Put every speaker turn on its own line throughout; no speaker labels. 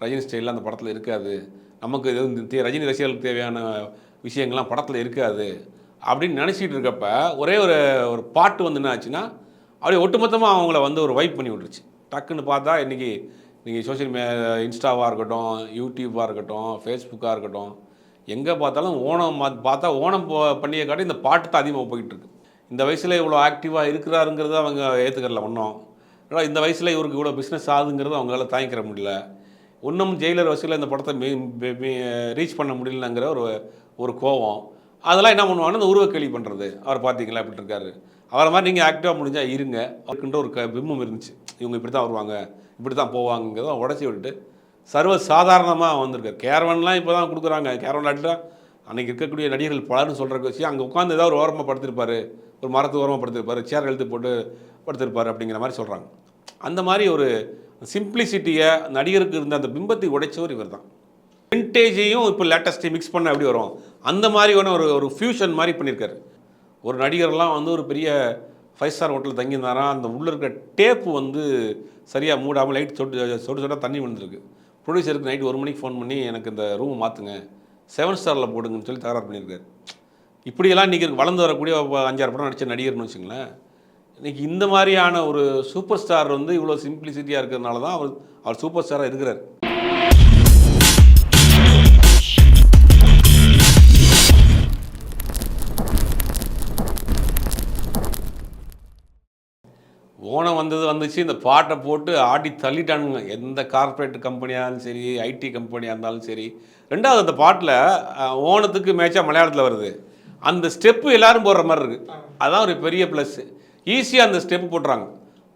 ரஜினி ஸ்டைலில் அந்த படத்தில் இருக்காது. நமக்கு எதுவும் ரஜினி ரசிகர்களுக்கு தேவையான விஷயங்கள்லாம் படத்தில் இருக்காது. அப்படின்னு நினச்சிட்டு இருக்கப்ப ஒரே ஒரு ஒரு பாட்டு வந்து என்ன ஆச்சுன்னா அப்படியே ஒட்டுமொத்தமாக அவங்கள வந்து ஒரு வைப் பண்ணி விட்டுருச்சு. டக்குன்னு பார்த்தா இன்றைக்கி நீங்கள் சோஷியல் மீ இன்ஸ்டாவாக இருக்கட்டும் யூடியூப்பாக இருக்கட்டும் ஃபேஸ்புக்காக இருக்கட்டும் எங்கே பார்த்தாலும் ஓணம் பார்த்தா ஓணம் போ- பண்டிகை காட்டி இந்த பாட்டு தான் அதிகமாக போயிட்டு இருக்கு. இந்த வயசில் இவ்வளோ ஆக்டிவாக இருக்கிறாருங்கிறத அவங்க ஏற்றுக்கல ஒன்றும் ஆனால் இந்த வயசில் இவருக்கு இவ்வளோ பிஸ்னஸ் ஆகுதுங்கிறது அவங்களால தாங்கிக்கிற முடியல. இன்னும் ஜெயிலர் வசூலில் இந்த படத்தை ரீச் பண்ண முடியலங்கிற ஒரு ஒரு கோவம். அதெல்லாம் என்ன பண்ணுவாங்கன்னா இந்த உருவ கேள்வி பண்ணுறது அவர் பார்த்தீங்களா இப்படி இருக்காரு. அவரை மாதிரி நீங்கள் ஆக்டிவாக முடிஞ்சால் இருங்க. அவருக்குன்ற ஒரு க பிம்பம் இருந்துச்சு. இவங்க இப்படி தான் வருவாங்க இப்படி தான் போவாங்கிறத உடச்சி விட்டுட்டு சர்வ சாதாரணமாக வந்திருக்காரு. கேரவன்லாம் இப்போ தான் கொடுக்குறாங்க. கேரவன் ஆட்டில் அன்றைக்கி இருக்கக்கூடிய நடிகர்கள் பலர்னு சொல்கிற விஷயம் அங்கே உட்காந்து ஏதாவது ஒரு ஓரமாக படுத்திருப்பாரு. ஒரு மரத்து ஓரமாக படுத்திருப்பார். சேர் எழுத்து போட்டு படுத்திருப்பார் அப்படிங்கிற மாதிரி சொல்கிறாங்க அந்த மாதிரி ஒரு சிம்பிளிசிட்டியை நடிகருக்கு இருந்த அந்த பிம்பத்தை உடைச்சவர் இவர் தான் வின்டேஜையும் இப்போ லேட்டஸ்ட்டையும் மிக்ஸ் பண்ண எப்படி வரும்? அந்த மாதிரியான ஒரு ஒரு ஃபியூஷன் மாதிரி பண்ணியிருக்காரு ஒரு நடிகர்லாம் வந்து ஒரு பெரிய ஃபைவ் ஸ்டார் ஹோட்டலில் தங்கியிருந்தாராம் அந்த உள்ளே இருக்கிற டேப்பு வந்து சரியாக மூடாமல் லைட் சொட்டு சொட்டு சொட்டாக தண்ணி விழுந்திருக்கு. ப்ரொடியூசருக்கு நைட் ஒரு மணிக்கு ஃபோன் பண்ணி எனக்கு இந்த ரூம் மாற்றுங்க செவன் ஸ்டாரில் போடுங்கன்னு சொல்லி தகராறு பண்ணியிருக்காரு இப்படியெல்லாம் இன்றைக்கி வளர்ந்து வரக்கூடிய அஞ்சாறு படம் நடித்த நடிகர்னு வச்சுங்களேன் இன்றைக்கி இந்த மாதிரியான ஒரு சூப்பர் ஸ்டார் வந்து இவ்வளோ சிம்பிளிசிட்டியாக இருக்கிறதுனால தான் அவர் அவர் சூப்பர் ஸ்டாராக இருக்கிறார். ஓணம் வந்தது வந்துச்சு இந்த பாட்டை போட்டு ஆடி தள்ளிட்டானுங்க. எந்த கார்ப்பரேட் கம்பெனியாக இருந்தாலும் சரி ஐடி கம்பெனியாக இருந்தாலும் சரி. ரெண்டாவது அந்த பாட்டில் ஓணத்துக்கு மேட்சாக மலையாளத்தில் வருது. அந்த ஸ்டெப்பு எல்லாரும் போடுற மாதிரி இருக்குது அதுதான் ஒரு பெரிய ப்ளஸ்ஸு ஈஸியாக அந்த ஸ்டெப்பு போட்டுறாங்க.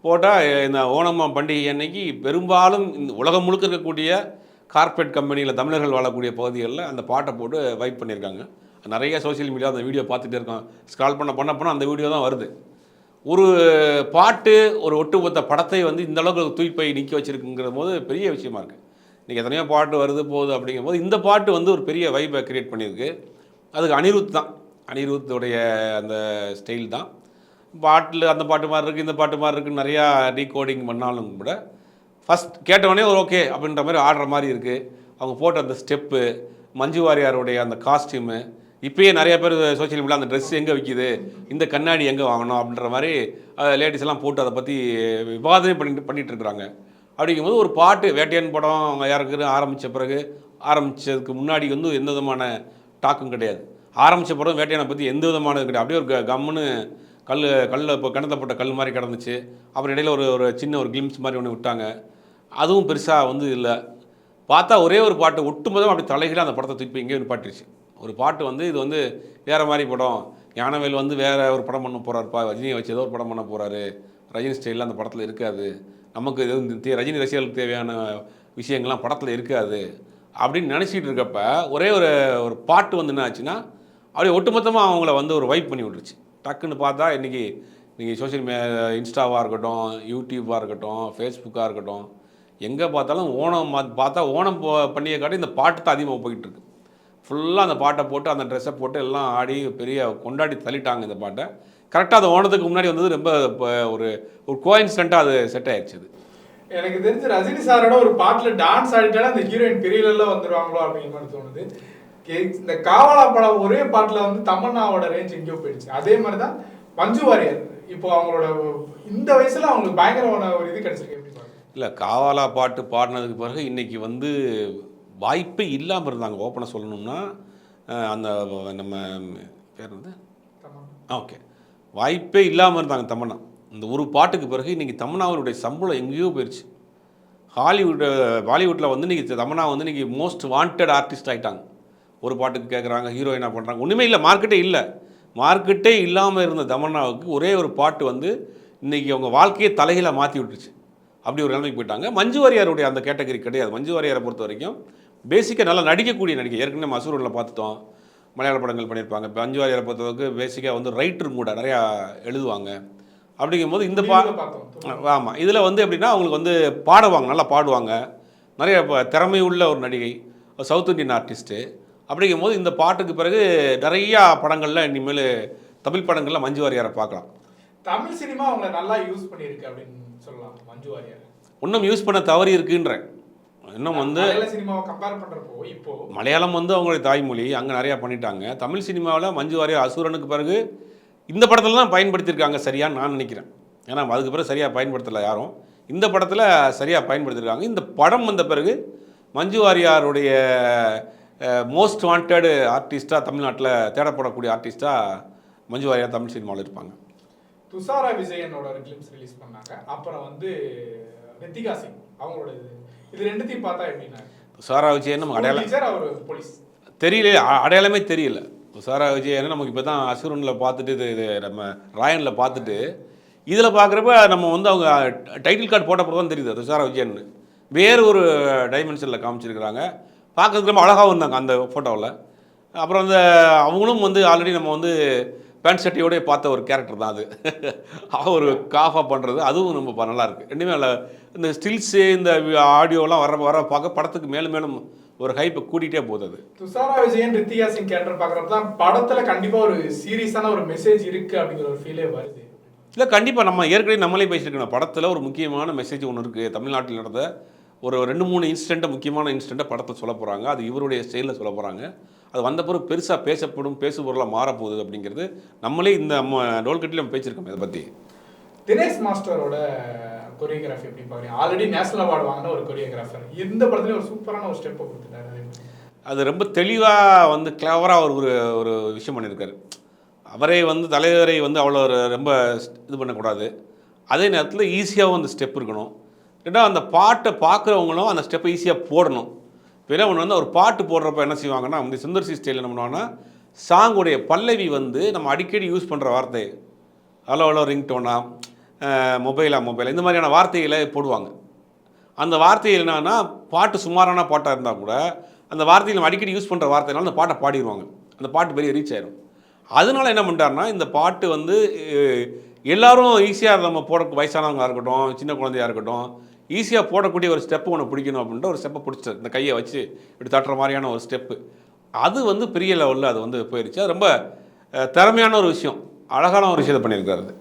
போட்டால் இந்த ஓணம் பண்டிகை அன்னைக்கு பெரும்பாலும் இந்த உலகம் முழுக்க இருக்கக்கூடிய கார்ப்பரேட் கம்பெனியில் தமிழர்கள் வாழக்கூடிய பகுதிகளில் அந்த பாட்டை போட்டு வைப் பண்ணியிருக்காங்க. நிறைய சோஷியல் மீடியா அந்த வீடியோ பார்த்துட்டே இருக்கோம். ஸ்க்ரால் பண்ண பண்ண பண்ண அந்த வீடியோ தான் வருது. ஒரு பாட்டு ஒரு ஒட்டுமொத்த படத்தை வந்து இந்த அளவுக்கு தூய்ப்பை நிற்க வச்சிருக்குங்கிற போது பெரிய விஷயமா இருக்குது இன்றைக்கி எத்தனையோ பாட்டு வருது போகுது அப்படிங்கும்போது இந்த பாட்டு வந்து ஒரு பெரிய வைப்பை கிரியேட் பண்ணியிருக்கு. அதுக்கு அனிருத் தான். அனிருத்துடைய அந்த ஸ்டைல் தான். பாட்டில் அந்த பாட்டு மாதிரி இருக்குது இந்த பாட்டு மாதிரி இருக்குது நிறையா ரீகோடிங் பண்ணாலும் கூட ஃபஸ்ட் கேட்டவொடனே ஒரு ஓகே அப்படின்ற மாதிரி ஆடுற மாதிரி இருக்குது அவங்க போட்ட அந்த ஸ்டெப்பு மஞ்சு வாரியாருடைய அந்த காஸ்டியூமு இப்போயே நிறைய பேர் சோஷியல் மீடியா அந்த ட்ரெஸ் எங்கே விற்கிது இந்த கண்ணாடி எங்கே வாங்கணும் அப்படின்ற மாதிரி லேடிஸ் எல்லாம் போட்டு அதை பற்றி விவாதமே பண்ணிட்டு பண்ணிட்டு இருக்கிறாங்க. அப்படிங்கும்போது ஒரு பாட்டு வேட்டையன் படம் அவங்க யாருக்கு ஆரம்பித்த பிறகு ஆரம்பித்ததுக்கு முன்னாடி வந்து எந்த விதமான டாக்கும் கிடையாது. ஆரம்பித்த படம் வேட்டையனை பற்றி எந்த விதமானது கிடையாது. அப்படியே ஒரு கம்முன்னு கல் கல்லில் இப்போ கிணத்த போட்ட கல் மாதிரி கிடந்துச்சு. அப்புறம் இடையில ஒரு ஒரு சின்ன ஒரு கிளிம்ஸ் மாதிரி ஒன்று விட்டாங்க. அதுவும் பெருசாக வந்து இல்லை. பார்த்தா ஒரே ஒரு பாட்டு ஒட்டுமொத்தம் அப்படி தலைகீழ அந்த படத்தை தூக்கி எங்கேயும் நிப்பாட்டிருச்சு. ஒரு பாட்டு வந்து இது வந்து வேறு மாதிரி படம். ஞானவேல் வந்து வேறு ஒரு படம் பண்ண போகிறாருப்பா ரஜினியை வச்சு ஏதோ ஒரு படம் பண்ண போகிறாரு ரஜினி ஸ்டைலில் அந்த படத்தில் இருக்காது. நமக்கு எதுவும் ரஜினி ரசிகர்களுக்கு தேவையான விஷயங்கள்லாம் படத்தில் இருக்காது. அப்படின்னு நினச்சிட்டு இருக்கப்ப ஒரே ஒரு ஒரு பாட்டு வந்து என்ன ஆச்சுன்னா அப்படியே ஒட்டுமொத்தமாக அவங்கள வந்து ஒரு வைப் பண்ணி விட்டுருச்சு. டக்குன்னு பார்த்தா இன்றைக்கி நீங்கள் சோஷியல் மீ இன்ஸ்டாவாக இருக்கட்டும் யூடியூப்பாக இருக்கட்டும் ஃபேஸ்புக்காக இருக்கட்டும் எங்கே பார்த்தாலும் ஓணம் பார்த்தா ஓணம் போ- பண்ணிய காட்டி இந்த பாட்டு தான் அதிகமாக போயிட்டு இருக்கு. ஃபுல்லாக அந்த பாட்டை போட்டு அந்த ட்ரெஸ்ஸை போட்டு எல்லாம் ஆடி பெரிய கொண்டாடி தள்ளிட்டாங்க இந்த பாட்டை. கரெக்டாக அந்த ஓணத்துக்கு முன்னாடி வந்தது ரொம்ப ஒரு ஒரு கோயின்சிடெண்ட்டாக அது செட் ஆயிடுச்சு
எனக்கு தெரிஞ்சு ரஜினி சாரோட ஒரு பாட்டில் டான்ஸ் ஆடிட்டாலே அந்த ஹீரோயின் பெரியலாம் வந்துடுவாங்களோ அப்படின்னு அப்படிங்கிற மாதிரி தோணுது. இந்த காவலா படம் ஒரே பாட்டுல வந்து தமன்னாவோட ரேஞ்ச் எங்கேயோ போயிடுச்சு. அதே மாதிரி தான் மஞ்சு வாரியர். இப்போ அவங்களோட இந்த வயசுல அவங்களுக்கு பயங்கரமான ஒரு இது கிடைச்சிருக்கு. எப்படி பாருங்க
இல்லை காவாலா பாட்டு பாடினதுக்கு பிறகு இன்னைக்கு வந்து வாய்ப்பே இல்லாமல் இருந்தாங்க. ஓப்பனாக சொல்லணும்னா அந்த நம்ம பேர் வந்து ஓகே. வாய்ப்பே இல்லாமல் இருந்தாங்க தமன்னா. இந்த ஒரு பாட்டுக்கு பிறகு இன்றைக்கி தமன்னாவுடைய சம்பளம் எங்கேயோ போயிடுச்சு ஹாலிவுட் பாலிவுட்டில் வந்து இன்றைக்கி தமன்னா வந்து இன்றைக்கி மோஸ்ட் வாண்டட் ஆர்டிஸ்ட் ஆகிட்டாங்க ஒரு பாட்டுக்கு கேட்குறாங்க ஹீரோயினாக பண்ணுறாங்க ஒன்றுமே இல்லை மார்க்கெட்டே இல்லை. மார்க்கெட்டே இல்லாமல் இருந்த தமன்னாவுக்கு ஒரே ஒரு பாட்டு வந்து இன்றைக்கி அவங்க வாழ்க்கையை தலைகீழ மாற்றி விட்டுருச்சு. அப்படி ஒரு நிலைமைக்கு போயிட்டாங்க. மஞ்சு வாரியாருடைய அந்த கேட்டகரி கிடையாது. மஞ்சு வாரியாரை பொறுத்த வரைக்கும் பேசிக்காக நல்லா நடிக்கக்கூடிய நடிகை. ஏற்கனவே மசூரில் பார்த்துட்டோம். மலையாள படங்கள் பண்ணியிருப்பாங்க. இப்போ மஞ்சு வாரியாரை பொறுத்தவரைக்கு பேசிக்காக வந்து ரைட்டர் கூட நிறையா எழுதுவாங்க. அப்படிங்கும்போது இந்த பா ஆமாம் இதில் வந்து எப்படின்னா அவங்களுக்கு வந்து பாடுவாங்க நல்லா பாடுவாங்க. நிறைய ப- திறமை உள்ள ஒரு நடிகை. சவுத் இந்தியன் ஆர்டிஸ்ட்டு அப்படிங்கும்போது இந்த பாட்டுக்கு பிறகு நிறையா படங்களில் இனிமேல் தமிழ் படங்களில் மஞ்சு வாரியாரை பார்க்கலாம்.
தமிழ் சினிமா அவங்கள நல்லா யூஸ் பண்ணியிருக்கு அப்படின்னு சொல்லலாம் மஞ்சு வாரியர்.
இன்னும் யூஸ் பண்ண தவறி இருக்குன்றேன். இன்னும் வந்து
சினிமாவை கம்பேர் இப்போ
மலையாளம் வந்து அவங்களுடைய தாய்மொழி அங்கே நிறையா பண்ணிட்டாங்க. தமிழ் சினிமாவில் மஞ்சு வாரியர் அசுரனுக்கு பிறகு இந்த படத்தில் தான் பயன்படுத்தியிருக்காங்க சரியான்னு நான் நினைக்கிறேன். ஏன்னா அதுக்கு பிறகு சரியாக பயன்படுத்தலை யாரும். இந்த படத்தில் சரியாக பயன்படுத்தியிருக்காங்க. இந்த படம் வந்த பிறகு மஞ்சு வாரியாருடைய மோஸ்ட் வாண்டட் ஆர்டிஸ்ட்டாக தமிழ்நாட்டில் தேடப்படக்கூடிய ஆர்டிஸ்ட்டாக மஞ்சு வாரியார் தமிழ் சினிமாவில் இருப்பாங்க.
துஷாரா விஜயனோட ஒரு கிளிம்ஸ் ரிலீஸ் பண்ணாங்க. அப்புறம் வந்து ரித்திகா சிங் அவங்களோட இது இது ரெண்டுத்தையும் பார்த்தா எப்படின்னா
சாரா விஜயன் நமக்கு அடையாளம்
அவர் போலீஸ்
தெரியல அடையாளமே தெரியல. சாரா விஜயன் நமக்கு இப்போ தான் அசுரனில் பார்த்துட்டு இது இது நம்ம ராயனில் பார்த்துட்டு இதில் பார்க்குறப்ப நம்ம வந்து அவங்க டைட்டில் கார்டு போட்டப்போ தான் தெரியுது துஷாரா விஜயன் வேறு ஒரு டைமென்ஷனில் காமிச்சிருக்கிறாங்க. பார்க்கறதுக்கு ரொம்ப அழகாகவும் இருந்தாங்க அந்த ஃபோட்டோவில் அப்புறம் அந்த அவங்களும் வந்து ஆல்ரெடி நம்ம வந்து பேண்ட் ஷர்ட்டியோடய பார்த்த ஒரு கேரக்டர் தான் அது. ஒரு காஃபா பண்ணுறது அதுவும் ரொம்ப ப- நல்லா இருக்கு. ரெண்டுமே நல்ல இந்த ஸ்டில்ஸு இந்த ஆடியோலாம் வர வர பார்க்க படத்துக்கு மேலும் மேலும் ஒரு ஹைப்பை கூட்டிகிட்டே போகுது அது.
துஷாரா விஜயன் ரித்திகா சிங் கேரக்டர் பார்க்குறப்ப தான் படத்துல கண்டிப்பா ஒரு சீரியஸான ஒரு மெசேஜ் இருக்கு அப்படிங்கிற ஒரு ஃபீலே வருது.
இல்லை கண்டிப்பாக நம்ம ஏற்கனவே நம்மளே பேசியிருக்கணும். படத்தில் ஒரு முக்கியமான மெசேஜ் ஒன்று இருக்குது தமிழ்நாட்டில் நடந்த ஒரு ரெண்டு மூணு இன்சிடெண்ட்டை முக்கியமான இன்சிடெண்ட்டை படத்தை சொல்ல போகிறாங்க அது இவருடைய ஸ்டைலில் சொல்ல போகிறாங்க அது வந்த பிறகு பெருசாக பேசப்படும் பேசுபொருளாக மாறப்போகுது அப்படிங்கிறது நம்மளே இந்த நம்ம டோல்கட்டில் நம்ம பேசியிருக்கோம் இதை பற்றி
தினேஷ் மாஸ்டரோட கொரியோகிராஃபி எப்படி பாக்குறீங்க? ஆல்ரெடி நேஷனல் அவார்டு வாங்கின ஒரு கொரியோகிராஃபர் இந்த படத்துலயும் ஒரு சூப்பரான ஒரு ஸ்டெப்பை கொடுத்துட்டாரு அதே.
ரொம்ப தெளிவாக வந்து கிளவராக ஒரு ஒரு ஒரு விஷயம் பண்ணியிருக்காரு. அவரே வந்து தலைவரை வந்து அவ்வளோ ரொம்ப இது பண்ணக்கூடாது. அதே நேரத்தில் ஈஸியாகவும் அந்த ஸ்டெப் இருக்கணும். ரெண்டாவது அந்த பாட்டை பார்க்குறவங்களும் அந்த ஸ்டெப்பை ஈஸியாக போடணும். இப்போ ஒன்று வந்து ஒரு பாட்டு போடுறப்ப என்ன செய்வாங்கன்னா வந்து சுந்தர்சி ஸ்டைலில் என்ன பண்ணுவாங்கன்னா சாங்குடைய பல்லவி வந்து நம்ம அடிக்கடி யூஸ் பண்ணுற வார்த்தை. ஹலோ ஹலோ ரிங்டோனா மொபைலா மொபைல் இந்த மாதிரியான வார்த்தைகளை போடுவாங்க. அந்த வார்த்தையில் என்னன்னா பாட்டு சுமாரான பாட்டாக இருந்தால் கூட அந்த வார்த்தையில் நம்ம அடிக்கடி யூஸ் பண்ணுற வார்த்தைனால அந்த பாட்டை பாடிடுவாங்க. அந்த பாட்டு பெரிய ரீச் ஆயிடும் அதனால என்ன பண்ணிட்டாருன்னா இந்த பாட்டு வந்து எல்லாரும் ஈஸியாக நம்ம போட வயசானவங்களாக இருக்கட்டும் சின்ன குழந்தையா இருக்கட்டும் ஈஸியாக போடக்கூடிய ஒரு ஸ்டெப்பு ஒன்று பிடிக்கணும் அப்படின்ட்டு ஒரு ஸ்டெப்பை பிடிச்சிட்டாரு இந்த கையை வச்சு இப்படி தட்டுற மாதிரியான ஒரு ஸ்டெப்பு அது வந்து பெரிய லெவலில் அது வந்து போயிருச்சு. அது ரொம்ப திறமையான ஒரு விஷயம். அழகான ஒரு விஷயத்தை பண்ணியிருக்காரு. அது.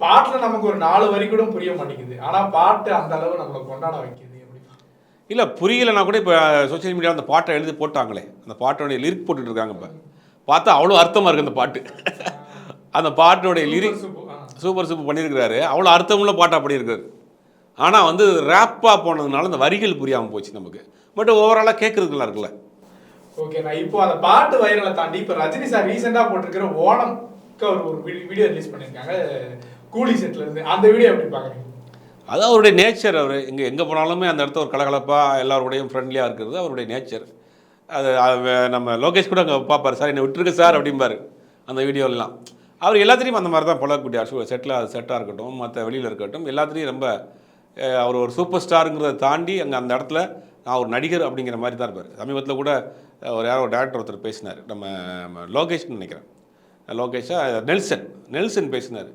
பாட்டுல நமக்கு ஒரு நாலு வரி கூட புரிய மாட்டேங்குது. ஆனா பாட்டு அந்த அளவு நம்மளை கொண்டாட வைக்குது
இல்லை புரியலைன்னா கூட இப்போ சோஷியல் மீடியாவில் அந்த பாட்டை எழுதி போட்டாங்களே. அந்த பாட்டோடைய லிரிக் போட்டுட்டு இருக்காங்க இப்போ. பார்த்தா அவ்வளோ அர்த்தமாக இருக்குது அந்த பாட்டு. அந்த பாட்டோடைய லிரிக்.
சூப்பர்
சூப்பர் பண்ணியிருக்கிறாரு. அவ்வளோ அர்த்தமுள்ள பாட்டாக பண்ணியிருக்காரு. ஆனால் வந்து ரேப்பாக போனதுனால அந்த வரிகள் புரியாமல் போச்சு நமக்கு. பட் ஓவராலாக கேட்குறதுலாம் இருக்குல்ல.
ஓகே நான் இப்போ அந்த பாட்டு வைரலை தாண்டி இப்போ ரஜினி சார் ரீசெண்டா போட்டிருக்கிற ஓணம்க்கு அவர் ஒரு வீடியோ ரிலீஸ் பண்ணியிருக்காங்க. கூலி செட்ல இருந்து. அந்த வீடியோ எப்படி பாக்குறீங்க
அது அவருடைய நேச்சர் அவர். எங்கே எங்கே போனாலுமே அந்த இடத்த ஒரு கலகலப்பாக எல்லாரோடையும் ஃப்ரெண்ட்லியாக இருக்கிறது அவருடைய நேச்சர் அது நம்ம லோகேஷ் கூட அங்கே பார்ப்பார். சார் என்னை விட்டுருக்க சார் அப்படிம்பாரு அந்த வீடியோலாம் அவர் எல்லாத்துலேயும் அந்த மாதிரி தான் பழகக்கூடிய அசு செட்டில் அது செட்டாக இருக்கட்டும் மற்ற வெளியில் இருக்கட்டும் எல்லாத்துலேயும் ரொம்ப அவர் ஒரு சூப்பர் ஸ்டாருங்கிறத தாண்டி அங்கே அந்த இடத்துல நான் ஒரு நடிகர் அப்படிங்கிற மாதிரி தான் இருப்பார். சமீபத்தில் கூட ஒரு யாரோ ஒரு டேரக்டர் ஒருத்தர் பேசினார். நம்ம லோகேஷ்னு நினைக்கிறேன். லோகேஷா நெல்சன் நெல்சன் பேசினார்.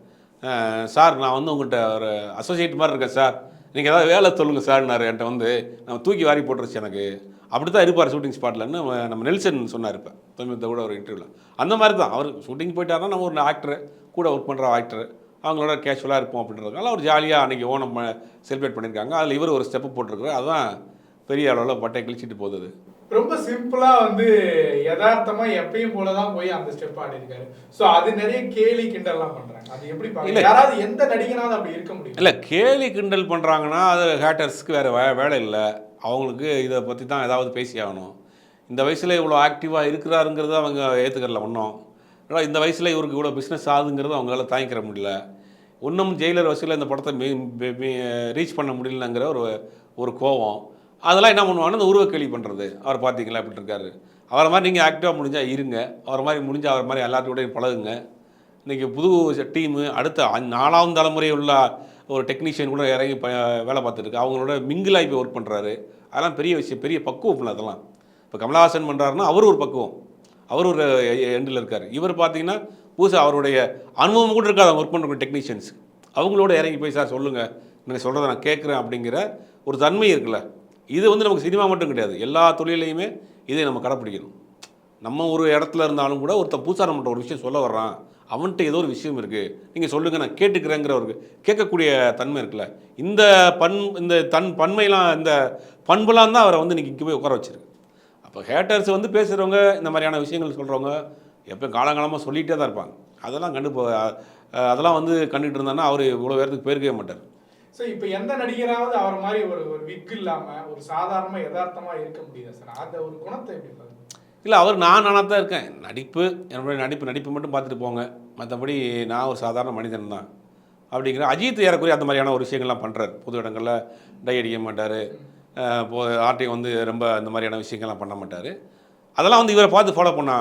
சார் நான் வந்து உங்கள்கிட்ட ஒரு அசோசியேட் மாதிரி இருக்கேன் சார். நீங்கள் ஏதாவது வேலை சொல்லுங்கள் சார்னார் என்கிட்ட வந்து நம்ம தூக்கி வாரி போட்டுருச்சு எனக்கு. அப்படி தான் இருப்பார் ஷூட்டிங் ஸ்பாட்லன்னு நம்ம நெல்சன் சொன்னார் இப்போ. சமீபத்தில் கூட ஒரு இன்டர்வியூவில் அந்த மாதிரி தான். அவர் ஷூட்டிங் போயிட்டாருன்னா நம்ம ஒரு ஆக்டர் கூட ஒர்க் பண்ணுற ஆக்டர் அவங்களோட கேஷுவலாக இருப்போம் அப்படின்றதுனால அவர் ஜாலியாக அன்றைக்கி ஓணம் செலிப்ரேட் பண்ணியிருக்காங்க. அதில் இவர் ஒரு ஸ்டெப்பு போட்டிருக்காரு அதுதான் பெரிய அளவில் பட்டை கிழிச்சிட்டு போகுது.
ரொம்ப சிம்பிளா வந்து யதார்த்தமா எப்பயும் போலதான் போய் அந்த ஸ்டெப் ஆடி இருக்காரு சோ அது நிறைய கேலி கிண்டல்லாம் பண்றாங்க. அது எப்படி
இல்ல.
யாராவது எந்த நடிகனாவது அப்படி இருக்க முடியும்?
இல்லை கேலி கிண்டல் பண்ணுறாங்கன்னா அது ஹேட்டர்ஸ்க்கு வேறு வே வேலை இல்லை. அவங்களுக்கு இதை பற்றி தான் ஏதாவது பேசி ஆகணும் இந்த வயசில் இவ்வளோ ஆக்டிவாக இருக்கிறாருங்கிறத அவங்க ஏற்றுக்கறல ஒன்றும் ஆனால் இந்த வயசில் இவருக்கு இவ்வளோ பிஸ்னஸ் ஆகுதுங்கிறது அவங்களால தாங்கிக்கிற முடியல. இன்னும் ஜெயிலர் வசூலில் இந்த படத்தை ரீச் பண்ண முடியலங்கிற ஒரு ஒரு கோவம். அதெல்லாம் என்ன பண்ணுவாங்கன்னா இந்த உருவ கேள்வி பண்ணுறது அவர் பார்த்தீங்களா அப்படி இருக்காரு. அவரை மாதிரி நீங்கள் ஆக்டிவாக முடிஞ்சால் இருங்க. அவரை மாதிரி முடிஞ்சால் அவர் மாதிரி எல்லாத்தையும் பழகுங்க. இன்றைக்கி புது டீமு அடுத்த நாலாவது தலைமுறை உள்ள ஒரு டெக்னீஷியன் கூட இறங்கி ப வேலை பார்த்துருக்கு அவங்களோட மிங்கிலாகி போய் ஒர்க் பண்ணுறாரு அதெல்லாம் பெரிய விஷயம் பெரிய பக்குவம் இல்லை அதெல்லாம். இப்போ கமலஹாசன் பண்ணுறாருன்னா அவர் ஒரு பக்குவம். அவர் ஒரு எண்டில் இருக்கார். இவர் பார்த்தீங்கன்னா புதுசாக அவருடைய அனுபவம் கூட இருக்காது. ஒர்க் பண்ணுற டெக்னீஷியன்ஸ் அவங்களோட இறங்கி போய் சார் சொல்லுங்கள் நீங்கள் சொல்கிறத நான் கேட்குறேன் அப்படிங்கிற ஒரு தன்மை இருக்குல்ல. இது வந்து நமக்கு சினிமா மட்டும் கிடையாது. எல்லா தொழிலையுமே இதை நம்ம கடைப்பிடிக்கணும். நம்ம ஒரு இடத்துல இருந்தாலும் கூட ஒருத்தர் புதுசாக நம்மகிட்ட ஒரு விஷயம் சொல்ல வர்றான். அவன்கிட்ட ஏதோ ஒரு விஷயம் இருக்குது நீங்கள் சொல்லுங்கள் நான் கேட்டுக்கிறேங்கிற ஒரு கேட்கக்கூடிய தன்மை இருக்குல்ல. இந்த பண் இந்த தன் பன்மையெல்லாம் இந்த பண்புலாம் தான் அவரை வந்து இன்றைக்கி இங்கே போய் உட்கார வச்சிருக்கு. அப்போ ஹேட்டர்ஸ் வந்து பேசுகிறவங்க இந்த மாதிரியான விஷயங்கள் சொல்கிறவங்க எப்போ காலங்காலமாக சொல்லிகிட்டே தான் இருப்பாங்க. அதெல்லாம் கண்டு போ அதெல்லாம் வந்து கண்டுட்டு இருந்தாங்கன்னா அவர் இவ்வளோ பேரத்துக்கு போயிருக்கவே மாட்டார்.
ஸோ இப்போ எந்த நடிகராவது அவர் மாதிரி ஒரு ஒரு விக் இல்லாம ஒரு சாதாரணமா யதார்த்தமா இருக்க முடியுதா சார்? அந்த ஒரு குணத்தை எப்படி
இல்லை அவர் நான் நானாக தான் இருக்கேன். நடிப்பு என்னுடைய நடிப்பு நடிப்பு மட்டும் பார்த்துட்டு போங்க. மற்றபடி நான் ஒரு சாதாரண மனிதன் தான். அப்படிங்கிற அஜித் ஏறக்குறைய அந்த மாதிரியான ஒரு விஷயங்கள்லாம் பண்ணுறாரு பொது இடங்களில் டை அடிக்க மாட்டார். ஆர்டிஐ வந்து ரொம்ப இந்த மாதிரியான விஷயங்கள்லாம் பண்ண மாட்டார். அதெல்லாம் வந்து இவரை பார்த்து ஃபாலோ பண்ண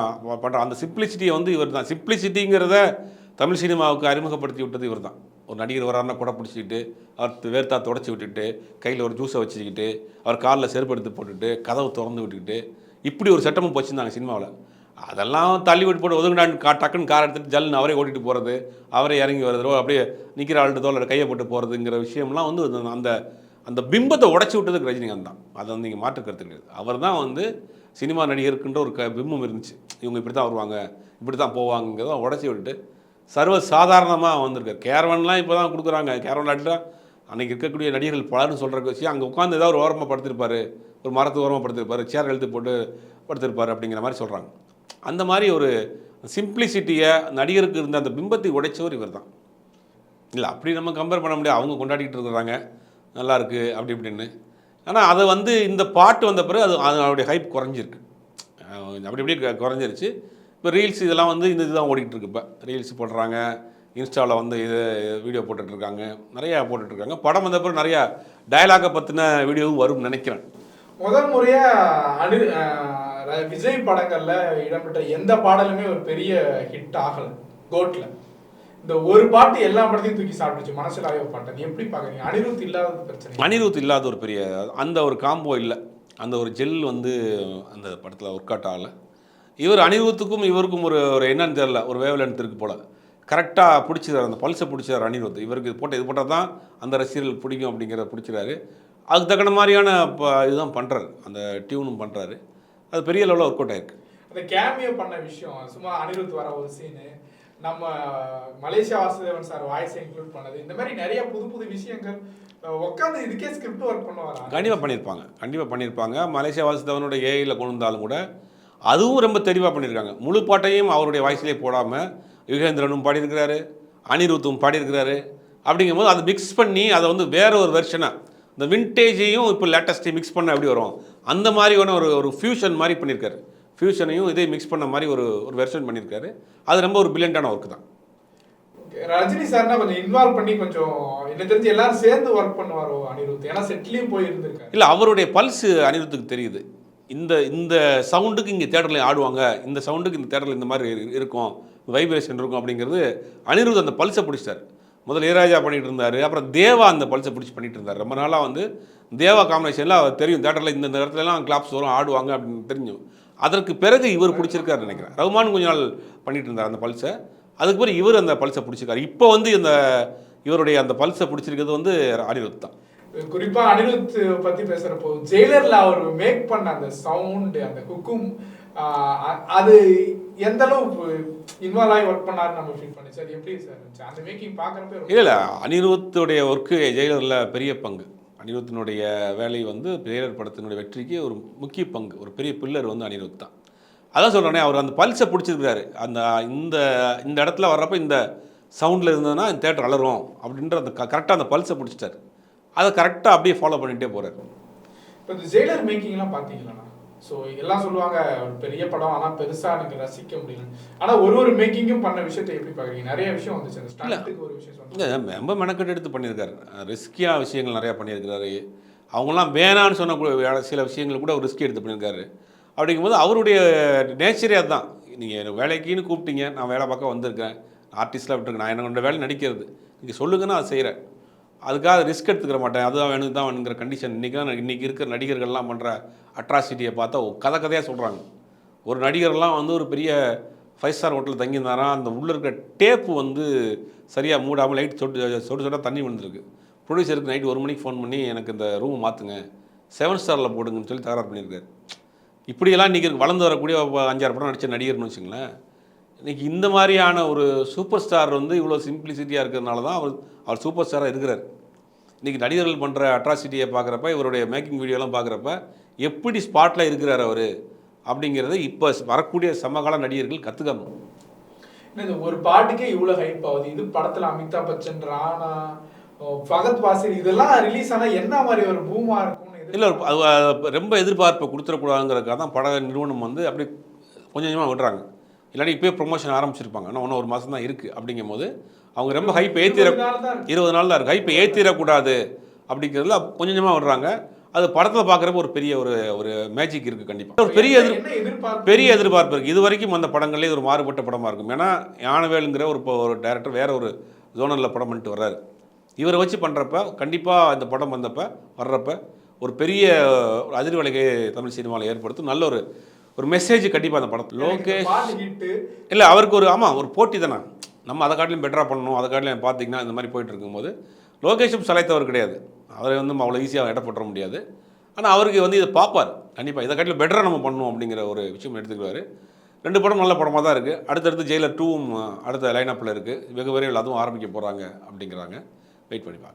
பண்ணுற அந்த சிப்ளிசிட்டியை வந்து இவர் தான் சிப்ளிசிட்டிங்கிறத தமிழ் சினிமாவுக்கு அறிமுகப்படுத்தி விட்டது இவர் தான் ஒரு நடிகர் வராருன்னா கூட பிடிச்சிக்கிட்டு அவர் வேர்த்தா தொடச்சி விட்டுட்டு கையில் ஒரு ஜூஸை வச்சுக்கிட்டு அவர் காலில் செருப்பு எடுத்து போட்டுட்டு கதவு திறந்து விட்டுக்கிட்டு இப்படி ஒரு செட்டமும் போச்சுருந்தாங்க சினிமாவில். அதெல்லாம் தள்ளிவிட்டு போட்டு ஒதுங்கினான் கா டக்குன்னு கார் எடுத்துகிட்டு ஜல்னு அவரே ஓட்டிகிட்டு போகிறது அவரே இறங்கி வர்றதோ அப்படியே நிற்கிற ஆள்கிட்ட தோல கையை போட்டு போகிறதுங்கிற விஷயம்லாம் வந்து அந்த- அந்த பிம்பத்தை உடச்சி விட்டதுக்கு ரஜினிகாந்த் தான். அதை வந்து நீங்கள் மாற்று கருத்து கிடையாது அவர் தான் வந்து சினிமா நடிகருக்குன்ற ஒரு க பிம்பம் இருந்துச்சு. இவங்க இப்படி தான் வருவாங்க இப்படி தான் போவாங்கிறத உடச்சி விட்டுட்டு சர்வ சாதாரணமாக வந்திருக்காரு. கேரவன்லாம் இப்போ தான் கொடுக்குறாங்க. கேரவன் ஆடிட்டா அன்றைக்கி இருக்கக்கூடிய நடிகர்கள் பலர்னு சொல்கிற விஷயம் அங்கே உட்காந்து ஏதாவது ஒரு ஓரமாக படுத்திருப்பார். ஒரு மரத்து ஓரமாக படுத்திருப்பாரு. சேர் எழுத்து போட்டு படுத்திருப்பார் அப்படிங்கிற மாதிரி சொல்கிறாங்க அந்த மாதிரி ஒரு சிம்பிளிசிட்டியை நடிகருக்கு இருந்த அந்த பிம்பத்தை உடைச்சவர் இவர் தான் இல்லை அப்படி நம்ம கம்பேர் பண்ண முடியாது. அவங்க கொண்டாடிக்கிட்டு இருக்கிறாங்க. நல்லாயிருக்கு அப்படி இப்படின்னு. ஆனால் அதை வந்து இந்த பாட்டு வந்த பிறகு அது அதனுடைய ஹைப் குறைஞ்சிருக்கு. அப்படி இப்படி குறைஞ்சிருச்சு. இப்போ ரீல்ஸ் இதெல்லாம் வந்து இந்த இதுதான் ஓடிக்கிட்டு இருக்கு இப்போ. ரீல்ஸ் போடுறாங்க இன்ஸ்டாவில் வந்து இது வீடியோ போட்டுட்ருக்காங்க நிறையா போட்டுட்ருக்காங்க. படம் வந்த பிறகு நிறையா டயலாகை பற்றின வீடியோவும் வரும்னு நினைக்கிறேன்.
முதல் முறையாக அனு விஜய் படங்களில் இடம்பெற்ற எந்த பாடலுமே ஒரு பெரிய ஹிட் ஆகலை. கோட்டில் இந்த ஒரு பாட்டு எல்லா படத்தையும் தூக்கி சாப்பிட்டுச்சு மனசிலாவே பாட்டை. நீ எப்படி பாக்குறீங்க அனிருத் இல்லாத பிரச்சனை.
அனிருத் இல்லாத ஒரு பெரிய அந்த ஒரு காம்போ இல்லை. அந்த ஒரு ஜெல் வந்து அந்த படத்தில் ஒர்க் அவுட் ஆகலை. இவர் அனிருத்துக்கும் இவருக்கும் ஒரு ஒரு என்னன்னு தெரியல. ஒரு வேவ் லென்த் இருக்கு போல். கரெக்டாக பிடிச்சிறாரு அந்த பல்ஸை பிடிச்சார் அனிருத். இவருக்கு இது போட்ட இது போட்டால் தான் அந்த ரசிகர்களுக்கு பிடிக்கும் அப்படிங்கிறத பிடிச்சிறாரு அதுக்கு தக்கன மாதிரியான இதுதான் பண்ணுறாரு அந்த டியூனும் பண்ணுறாரு அது பெரிய லெவலில் ஒர்க் அவுட் ஆயிருக்கு.
அந்த கேமியோ பண்ண விஷயம் சும்மா அனிருத் வர ஒரு சீனு நம்ம Malaysia Vasudevan sir voice include பண்ணது. இந்த மாதிரி நிறைய புது புது விஷயங்கள் உட்காந்து இதுக்கே ஸ்கிரிப்ட் ஒர்க் பண்ணுவாங்க
கண்டிப்பாக பண்ணியிருப்பாங்க கண்டிப்பாக பண்ணியிருப்பாங்க மலேசியா வாசுதேவனோட ஏஐயில் கொண்டு வந்தாலும் கூட அதுவும் ரொம்ப தெளிவாக பண்ணியிருக்காங்க முழு பாட்டையும் அவருடைய வாய்ஸ்லேயே போடாமல் யுகேந்திரனும் பாடியிருக்கிறாரு அனிருத்தும் பாடியிருக்கிறாரு அப்படிங்கும்போது அதை மிக்ஸ் பண்ணி அதை வந்து வேற ஒரு வெர்ஷனாக இந்த வின்டேஜையும் இப்போ லேட்டஸ்ட்டையும் மிக்ஸ் பண்ண எப்படி வரும். அந்த மாதிரியான ஒரு ஒரு ஃபியூஷன் மாதிரி பண்ணியிருக்காரு ஃபியூஷனையும் இதையும் மிக்ஸ் பண்ண மாதிரி ஒரு ஒரு வெர்ஷன் பண்ணியிருக்காரு. அது ரொம்ப ஒரு பிரில்லியண்டான ஒர்க் தான்.
ரஜினி சார்னா கொஞ்சம் இன்வால்வ் பண்ணி கொஞ்சம் என்ன தெரிஞ்சு எல்லாரும் சேர்ந்து ஒர்க் பண்ணுவாரோ அனிருத்? ஏன்னா செட்லயும் போய் இருந்திருக்காரு
இல்லை அவருடைய பல்ஸ் அனிருத்துக்கு தெரியுது. இந்த இந்த சவுண்டுக்கு இங்கே தேட்டரில் ஆடுவாங்க. இந்த சவுண்டுக்கு இந்த தேட்டரில் இந்த மாதிரி இரு- இருக்கும். வைப்ரேஷன் இருக்கும் அப்படிங்கிறது அனிருத் அந்த பல்ஸை பிடிச்சிட்டார். முதல்ல இளையராஜா பண்ணிட்டு இருந்தார். அப்புறம் தேவா அந்த பல்ஸை பிடிச்சி பண்ணிட்டு இருந்தார். ரொம்ப நாளாக வந்து தேவா காம்பினேஷனில் அவர் தெரியும். தேட்டரில் இந்த இடத்துலலாம் கிளாப்ஸ் வரும் ஆடுவாங்க அப்படின்னு தெரியும் அதற்கு பிறகு இவர் பிடிச்சிருக்காரு நினைக்கிறேன். ரகுமான் கொஞ்ச நாள் பண்ணிட்டு இருந்தார் அந்த பல்ஸை. அதுக்கு பிறகு இவர் அந்த பல்ஸை பிடிச்சிருக்காரு. இப்போ வந்து இந்த இவருடைய அந்த பல்ஸை பிடிச்சிருக்கிறது வந்து அனிருத் தான்.
குறிப்பா அனிருத் பத்தி பேசுறப்போ ஜெயிலர்ல அவர் மேக் பண்ண அந்த சவுண்ட் அந்த குக்கும் அது எந்த அளவு இன்வால்வ் ஆகி ஒர்க் பண்ணாரு நம்ம ஃபீல் பண்ணி. சார் எப்படி சார் அந்த மேக்கிங் பாக்குறப்ப ரொம்ப-
இல்லை இல்லை. அனிருத்துடைய ஒர்க்கு ஜெயிலரில் பெரிய பங்கு. அனிருத்தினுடைய வேலை வந்து பேரர் படத்தினுடைய வெற்றிக்கு ஒரு முக்கிய பங்கு ஒரு பெரிய பில்லர் வந்து அனிருத் தான். அதான் சொல்கிறேனே அவர் அந்த பல்ஸை பிடிச்சிருக்கிறாரு. அந்த இந்த இந்த இடத்துல வர்றப்ப இந்த சவுண்டில் இருந்ததுன்னா இந்த தேட்டர் அலறும் அப்படின்ற அந்த கரெக்டாக அந்த பல்ஸை பிடிச்சிட்டார். அதை கரெக்டாக அப்படியே ஃபாலோ பண்ணிகிட்டே போகிறார்
இப்போ இந்த ஜெயிலர் மேக்கிங்லாம் பார்த்தீங்களா? ஸோ எல்லாம் சொல்லுவாங்க ஒரு பெரிய படம் ஆனா பெருசா எனக்கு ரசிக்க முடியல. ஆனா ஒரு ஒரு மேக்கிங்கும் பண்ண விஷயத்தை எப்படி பாக்குறீங்க நிறைய விஷயம் வந்துச்சு. அந்த ஸ்டார்ட்டுக்கு ஒரு விஷயம்
இல்லை ரொம்ப மெனக்கெட்டு எடுத்து பண்ணியிருக்காரு. ரிஸ்கியாக விஷயங்கள் நிறையா பண்ணியிருக்கிறாரு. அவங்களாம் வேணான்னு சொன்ன சில விஷயங்கள் கூட ரிஸ்க் எடுத்து பண்ணியிருக்காரு. அப்படிங்கும்போது அவருடைய நேச்சரே அதுதான். நீங்கள் வேலைக்குன்னு கூப்பிட்டீங்க நான் வேலை பார்க்க வந்திருக்கேன். ஆர்டிஸ்டாக விட்டுருக்கேன் நான் என்னோட வேலை நடிக்கிறது? நீங்கள் சொல்லுங்கன்னா அதை செய்கிறேன் அதுக்காக ரிஸ்க் எடுத்துக்கிற மாட்டேன். அதுதான் வேணும் தான் வேணுங்கிற கண்டிஷன் இன்றைக்கி தான் இன்றைக்கி இருக்கிற நடிகர்கள்லாம் பண்ணுற அட்ராசிட்டியை பார்த்தா கதை கதையாக சொல்கிறாங்க ஒரு நடிகர்லாம் வந்து ஒரு பெரிய ஃபைவ் ஸ்டார் ஹோட்டலில் தங்கியிருந்தாராம் அந்த உள்ளே இருக்கிற டேப்பு வந்து சரியாக மூடாமல் லைட் சொட்டு சொட்டு சொட்டாக தண்ணி விழுந்துருக்கு. ப்ரொடியூசருக்கு நைட் ஒரு மணிக்கு ஃபோன் பண்ணி எனக்கு இந்த ரூம் மாற்றுங்க செவன் ஸ்டாரில் போடுங்கன்னு சொல்லி தகராறு பண்ணியிருக்காரு. இப்படியெல்லாம் இன்றைக்கி வளர்ந்து வரக்கூடிய அஞ்சாறு படம் நடித்த நடிகர்னு வச்சுங்களேன். இன்னைக்கு இந்த மாதிரியான ஒரு சூப்பர் ஸ்டார் வந்து இவ்வளோ சிம்பிளிசிட்டியாக இருக்கிறதுனால தான் அவர் அவர் சூப்பர் ஸ்டாராக இருக்கிறார். இன்றைக்கி நடிகர்கள் பண்ணுற அட்ராசிட்டியை பார்க்குறப்ப இவருடைய மேக்கிங் வீடியோலாம் பார்க்குறப்ப எப்படி ஸ்பாட்டில் இருக்கிறார் அவர் அப்படிங்கிறத இப்போ வரக்கூடிய சமகால நடிகர்கள் கற்றுக்கணும்
இது ஒரு பாட்டுக்கே இவ்வளவு ஹைப் ஆகுது? இது படத்துல அமிதாப் பச்சன் ராணா ஓ, ஃபகத் பாசில் இதெல்லாம் ரிலீஸ் ஆனா என்ன மாதிரி ஒரு பூமா இருக்கும்னு
இல்லை அது ரொம்ப எதிர்பார்ப்பை கொடுத்துடக்கூடாதுங்கிறதுக்காக தான் பட நிறுவனம் வந்து அப்படி கொஞ்சம் கொஞ்சமாக விடுறாங்க. இல்லாட்டி இப்போயே ப்ரொமோஷன் ஆரம்பிச்சிருப்பாங்க. இன்னும் ஒன்று ஒரு மாதம் தான் இருக்குது அப்படிங்கும்போது அவங்க ரொம்ப ஹைப் ஏற்றிட
இருபது நாள் தான்
இருக்குது ஹைப்பை ஏற்றிடக்கூடாது அப்படிங்கிறதுல கொஞ்சம் கொஞ்சமாக விடுறாங்க. அது படத்தில் பார்க்குறப்ப ஒரு பெரிய ஒரு ஒரு மேஜிக் இருக்குது கண்டிப்பாக ஒரு பெரிய எதிர் பெரிய எதிர்பார்ப்பு இருக்குது இது வரைக்கும் அந்த படங்களே ஒரு மாறுபட்ட படமாக இருக்கும். ஏன்னா ஞானவேலுங்கிற ஒரு இப்போ ஒரு டேரக்டர் வேற ஒரு ஜோனரில் படம் பண்ணிட்டு வர்றாரு. இவரை வச்சு பண்ணுறப்ப கண்டிப்பாக இந்த படம் வந்தப்ப வர்றப்ப ஒரு பெரிய ஒரு அதிர்வலைகை தமிழ் சினிமாவில் ஏற்படுத்தும் நல்ல ஒரு ஒரு மெசேஜ் கண்டிப்பாக அந்த படம் லோகேஷ் இல்லை அவருக்கு ஒரு ஆமாம் ஒரு போட்டி தானே. நம்ம அதை காட்டிலும் பெட்டராக பண்ணணும் அதை காட்டிலும் பார்த்தீங்கன்னா இந்த மாதிரி போயிட்டு இருக்கும்போது லோகேஷும் சலைத்தவர் கிடையாது. அவரை வந்து அவ்வளோ ஈஸியாக இட போட்டுற முடியாது. ஆனால் அவருக்கு வந்து இதை பார்ப்பார். கண்டிப்பாக இதை காட்டிலும் பெட்டராக நம்ம பண்ணணும் அப்படிங்கிற ஒரு விஷயம் எடுத்துக்குவார். ரெண்டு படம் நல்ல படமாக தான் இருக்குது அடுத்தடுத்து ஜெயிலர் டூவும் அடுத்த லைனப்பில் இருக்குது வெகு விரைவில் அதுவும் ஆரம்பிக்க போகிறாங்க அப்படிங்கிறாங்க. வெயிட் பண்ணி பார்க்கலாம்